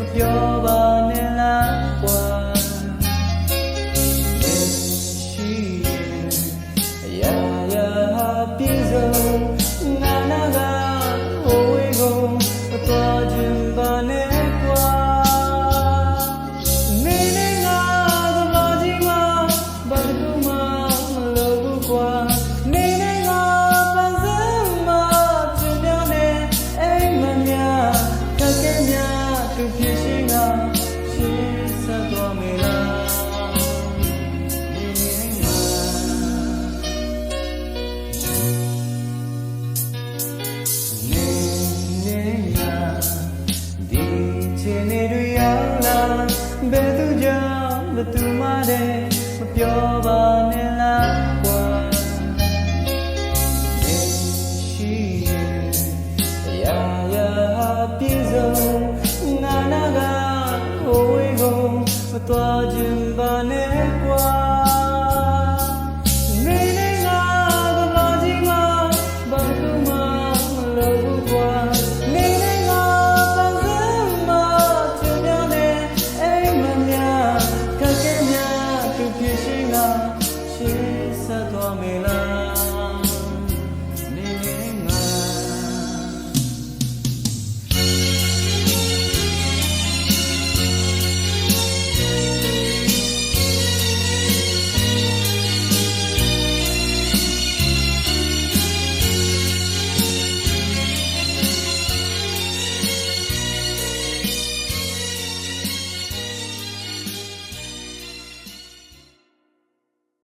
with your voice. သူဖြစ်ရှိငါရှင်းဆက်သွားမယ်လားဘယ်သူကြောင့်ဘယ်သူမှတဲ့မပြော မသွားခြင်းပါနဲ့ကွာနေနေငါကဘာကြီးမှာဘာကူမှမလုပ်ဘူးကွာနေနေငါပန်းစမ်းမှာသူများနဲ့အိမ်မများကကဲများသူဖြစ်ရှိငါရှင်းဆက်သွားမလား